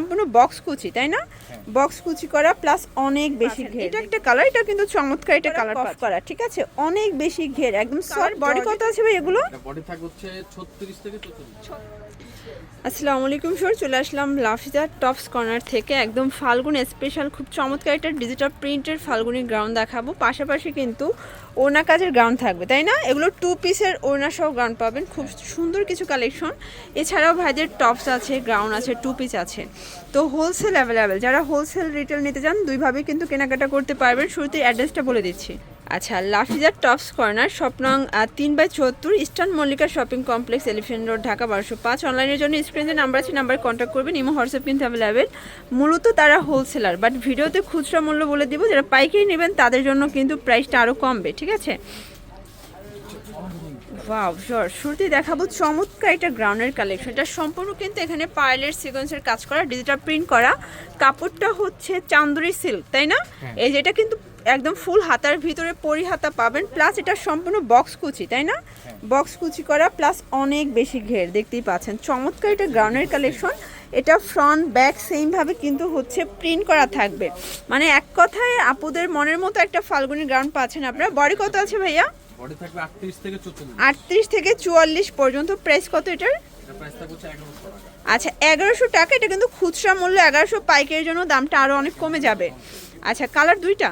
সম্পূর্ণ বক্স কুচি তাই না? বক্স কুচি করা প্লাস অনেক বেশি ঘের। এটা একটা কালার এটা কিন্তু চমৎকার এটা কালার অফ করা ঠিক আছে? অনেক বেশি ঘের একদম সর বডি কত আছে ভাই এগুলো? বডি থাকবে হচ্ছে ছত্রিশ থেকে চৌচল্লিশ। আসসালামু আলাইকুম স্যার চলে আসলাম লাফিজা টপস কর্নার থেকে। একদম ফাল্গুন স্পেশাল খুব চমৎকার একটা ডিজিটাল প্রিন্টের ফাল্গুনি গ্রাউন্ড দেখাবো। পাশাপাশি কিন্তু ওড়না কাজের গ্রাউন্ড থাকবে, তাই না? এগুলো টু পিসের ওড়না সহ গ্রাউন্ড পাবেন। খুব সুন্দর কিছু কালেকশন এছাড়াও ভাইদের টপস আছে গ্রাউন্ড আছে টু পিস আছে। তো হোলসেল অ্যাভেলেবেল যারা হোলসেল রিটেল নিতে চান দুইভাবে কিন্তু কেনাকাটা করতে পারবেন। শুরুতে অ্যাড্রেসটা বলে দিচ্ছি। আচ্ছা লাফিজার টপস কর্নার স্বপ্নং তিন বাই চুয়াত্তর Eastern Mallika shopping complex elephant road Dhaka বারোশো পাঁচ। অনলাইনের জন্য স্ক্রিনে নাম্বার আছে নাম্বার কন্ট্যাক্ট করবেন ইমো হোয়াটসঅ্যাপ কিন্তু অ্যাভেলেবেল মূলত তারা হোলসেলার বাট ভিডিওতে খুচরা মূল্য বলে দিব যারা পাইকারি নেবেন তাদের জন্য কিন্তু প্রাইসটা আরও কমবে ঠিক আছে? ওয়াও শিওর শুরুতেই দেখাবো চমৎকার এটা গ্রাউন্ডের কালেকশন এটা সম্পূর্ণ কিন্তু এখানে পার্লের সিকোয়েন্সের কাজ করা ডিজিটাল প্রিন্ট করা। কাপড়টা হচ্ছে চান্দুরি সিল্ক তাই না? এই যেটা কিন্তু একদম ফুল হাতার ভিতরে পরি হাতা পাবেন প্লাস এটা সম্পূর্ণ বক্স কুচি তাই না? বক্স কুচি করা প্লাস অনেক বেশি ঘের দেখতেই পাচ্ছেন। চমৎকার এটা গ্রাউন্ডের কালেকশন এটা ফ্রন্ট ব্যাক সেমভাবে কিন্তু হচ্ছে প্রিন্ট করা থাকবে। মানে এক কথায় আপুদের মনের মতো একটা ফাল্গুনি গ্রাউন্ড পাচ্ছেন আপনারা। বডি কত আছে ভাইয়া? আটত্রিশ থেকে চুয়াল্লিশ। পর্যন্ত। প্রাইস কত এটার? আচ্ছা এগারোশো টাকা এটা কিন্তু খুচরা মূল্য এগারোশো পাইকারির জন্য দামটা আরও অনেক কমে যাবে। আচ্ছা কালার দুইটা?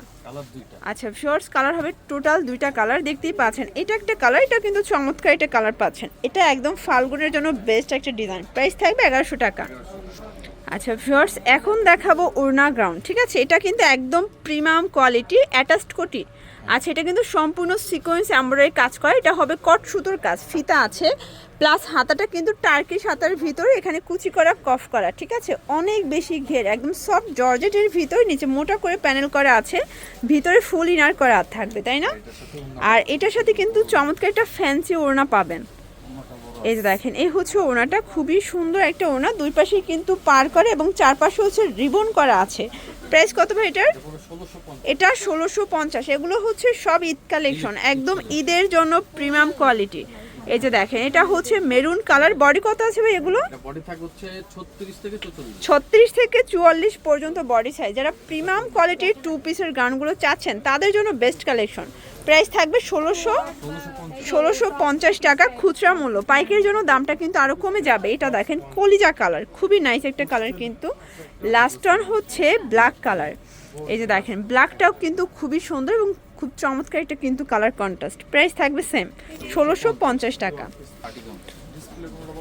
আচ্ছা শর্টস কালার হবে টোটাল দুইটা কালার দেখতেই পাচ্ছেন। এটা একটা কালার এটা কিন্তু চমৎকার এটা কালার পাচ্ছেন। এটা একদম ফাল্গুনের জন্য বেস্ট একটা ডিজাইন প্রাইস থাকবে এগারোশো টাকা। আচ্ছা ভিউয়ার্স এখন দেখাবো ওড়না গ্রাউন্ড ঠিক আছে? এটা কিন্তু একদম প্রিমিয়াম কোয়ালিটি অ্যাটাচড কোটি। আচ্ছা এটা কিন্তু সম্পূর্ণ সিকোয়েন্স এমব্রয়ডারি কাজ করে। এটা হবে কট সুতোর কাজ, ফিতা আছে। প্লাস হাতাটা কিন্তু টার্কিশ হাতার ভিতরে, এখানে কুচি করা, কফ করা, ঠিক আছে? অনেক বেশি ঘের, একদম সফট জর্জেটের ভিতর, নিচে মোটা করে প্যানেল করা আছে। ভিতরে ফুল ইনার করা থাকবে, তাই না? আর এটার সাথে কিন্তু চমৎকার একটা ফ্যান্সি ওড়না পাবেন। এই যে দেখেন এই হচ্ছে ওনাটা খুবই সুন্দর একটা ওড়না দুই পাশে কিন্তু পার করে এবং চারপাশে হচ্ছে রিবন করা আছে। প্রাইস কত ভাই এটার? এটা ষোলোশো পঞ্চাশ। এগুলো হচ্ছে সব ঈদ কালেকশন একদম ঈদের জন্য প্রিমিয়াম কোয়ালিটি। এই যে দেখেন এটা হচ্ছে মেরুন কালার। বডি কত আছে ভাই এগুলো? ছত্রিশ থেকে চুয়াল্লিশ পর্যন্ত বডি সাইজ যারা প্রিমিয়াম কোয়ালিটির টু পিসের গানগুলো চাচ্ছেন তাদের জন্য বেস্ট কালেকশন প্রাইস থাকবে ষোলোশো ষোলোশো পঞ্চাশ টাকা খুচরা মূল্য। পাইকারের জন্য দামটা কিন্তু আরও কমে যাবে। এটা দেখেন, কলিজা কালার। খুবই নাইস একটা কালার কিন্তু। লাস্ট অন হচ্ছে ব্ল্যাক কালার এই যে দেখেন ব্ল্যাকটাও কিন্তু খুবই সুন্দর এবং খুব চমৎকার একটা কিন্তু কালার কন্ট্রাস্ট প্রাইস থাকবে সেম ষোলোশো পঞ্চাশ টাকা।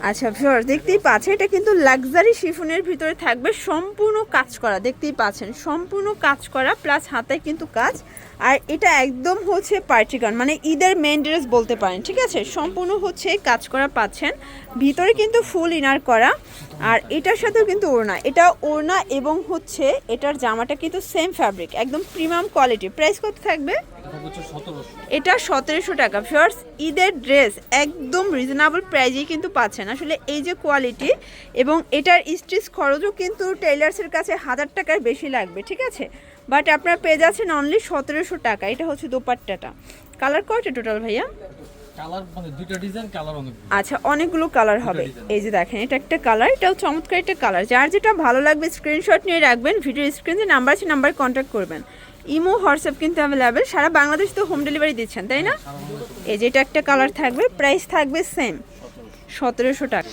আচ্ছা ভিউয়ার দেখতেই পাচ্ছেন এটা কিন্তু লাক্সারি শিফনের ভিতরে থাকবে সম্পূর্ণ কাজ করা দেখতেই পাচ্ছেন সম্পূর্ণ কাজ করা প্লাস হাতায় কিন্তু কাজ আর এটা একদম হচ্ছে পার্টিগান মানে ঈদের মেন ড্রেস বলতে পারেন ঠিক আছে? সম্পূর্ণ হচ্ছে কাজ করা পাচ্ছেন ভিতরে কিন্তু ফুল ইনার করা আর এটার সাথেও কিন্তু ওড়না এটা ওড়না এবং হচ্ছে এটার জামাটা কিন্তু সেম ফ্যাব্রিক একদম প্রিমিয়াম কোয়ালিটি প্রাইস কত থাকবে? এটা সতেরোশো। টাকা ফার্স ঈদের ড্রেস একদম রিজনেবল প্রাইজেই কিন্তু পাচ্ছেন। আসলে এই যে কোয়ালিটি এবং এটার স্টিচ খরচও কিন্তু টেইলার্সের কাছে হাজার টাকার বেশি লাগবে ঠিক আছে? বাট আপনার পেয়ে যাচ্ছেন অনলি সতেরোশো টাকা। এটা হচ্ছে দোপাট্টাটা। কালার কয়টা টোটাল ভাইয়া? মানে আচ্ছা অনেকগুলো কালার হবে। এই যে দেখেন এটা একটা কালার এটাও চমৎকার একটা কালার যার যেটা ভালো লাগবে স্ক্রিনশট নিয়ে রাখবেন ভিডিও স্ক্রিন স্ক্রিনে নাম্বার আছে নাম্বার কন্ট্যাক্ট করবেন। ইমো হোয়াটসঅ্যাপ কিন্তু অ্যাভেলেবেল সারা বাংলাদেশ তো হোম ডেলিভারি দিচ্ছেন তাই না? এই যে এটা একটা কালার থাকবে প্রাইস থাকবে সেম সতেরোশো টাকা।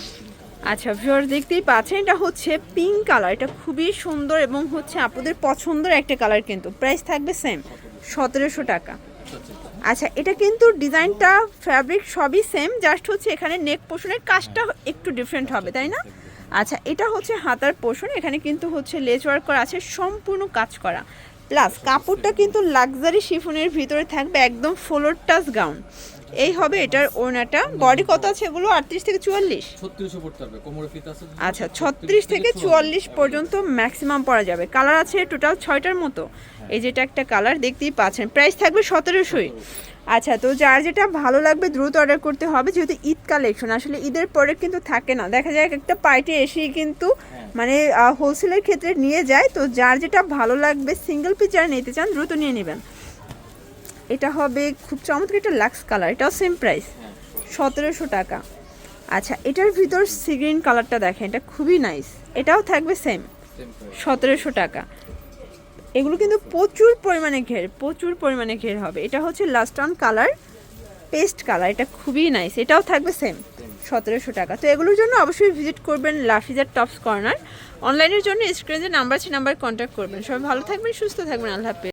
আচ্ছা ভিউয়ার দেখতেই পাচ্ছেন, এটা হচ্ছে পিঙ্ক কালার এটা খুবই সুন্দর এবং হচ্ছে আপনাদের পছন্দের একটা কালার কিন্তু। প্রাইস থাকবে সেম সতেরোশো টাকা। আচ্ছা এটা কিন্তু ডিজাইনটা ফ্যাব্রিক সবই সেম জাস্ট হচ্ছে এখানে নেক পোষণের কাজটা একটু ডিফারেন্ট হবে, তাই না? আচ্ছা এটা হচ্ছে হাতার পোষণ এখানে কিন্তু হচ্ছে লেজ ওয়ার্ক করা আছে, সম্পূর্ণ কাজ করা। প্লাস কাপড়টা কিন্তু লাক্সারি শিফনের ভিতরে থাকবে, একদম ফ্লোর টাচ গাউন এই হবে এটার ওড়নাটা। বডি কত আছে এগুলো? আটত্রিশ থেকে চুয়াল্লিশ? আচ্ছা ছত্রিশ থেকে চুয়াল্লিশ পর্যন্ত ম্যাক্সিমাম পরা যাবে। কালার আছে টোটাল ছয়টার মতো। এই যেটা একটা কালার দেখতেই পাচ্ছেন। প্রাইস থাকবে সতেরোশোই। আচ্ছা তো যার যেটা ভালো লাগবে দ্রুত অর্ডার করতে হবে যেহেতু ঈদ কালেকশন আসলে ঈদের পরে কিন্তু থাকে না। দেখা যায় একটা পার্টি এসেই কিন্তু মানে হোলসেলের ক্ষেত্রে নিয়ে যায়। তো যার যেটা ভালো লাগবে সিঙ্গেল পিকচার নিতে চান দ্রুত নিয়ে নেবেন। এটা হবে খুব চমৎকার একটা লাক্স কালার এটাও সেম প্রাইস সতেরোশো টাকা। আচ্ছা এটার ভিতর সি গ্রিন কালারটা দেখেন এটা খুবই নাইস এটাও থাকবে সেম সেম সতেরোশো টাকা। এগুলো কিন্তু প্রচুর পরিমাণে ঘের প্রচুর পরিমাণে ঘের হবে। এটা হচ্ছে last one colour paste colour এটা খুবই নাইস এটাও থাকবে সেম সতেরোশো টাকা। তো এগুলোর জন্য অবশ্যই ভিজিট করবেন লাফিজার টপস কর্নার অনলাইনের জন্য স্ক্রিনে নাম্বার আছে নাম্বার কন্ট্যাক্ট করবেন। সবাই ভালো থাকবেন সুস্থ থাকবেন আল্লাহ হাফেজ।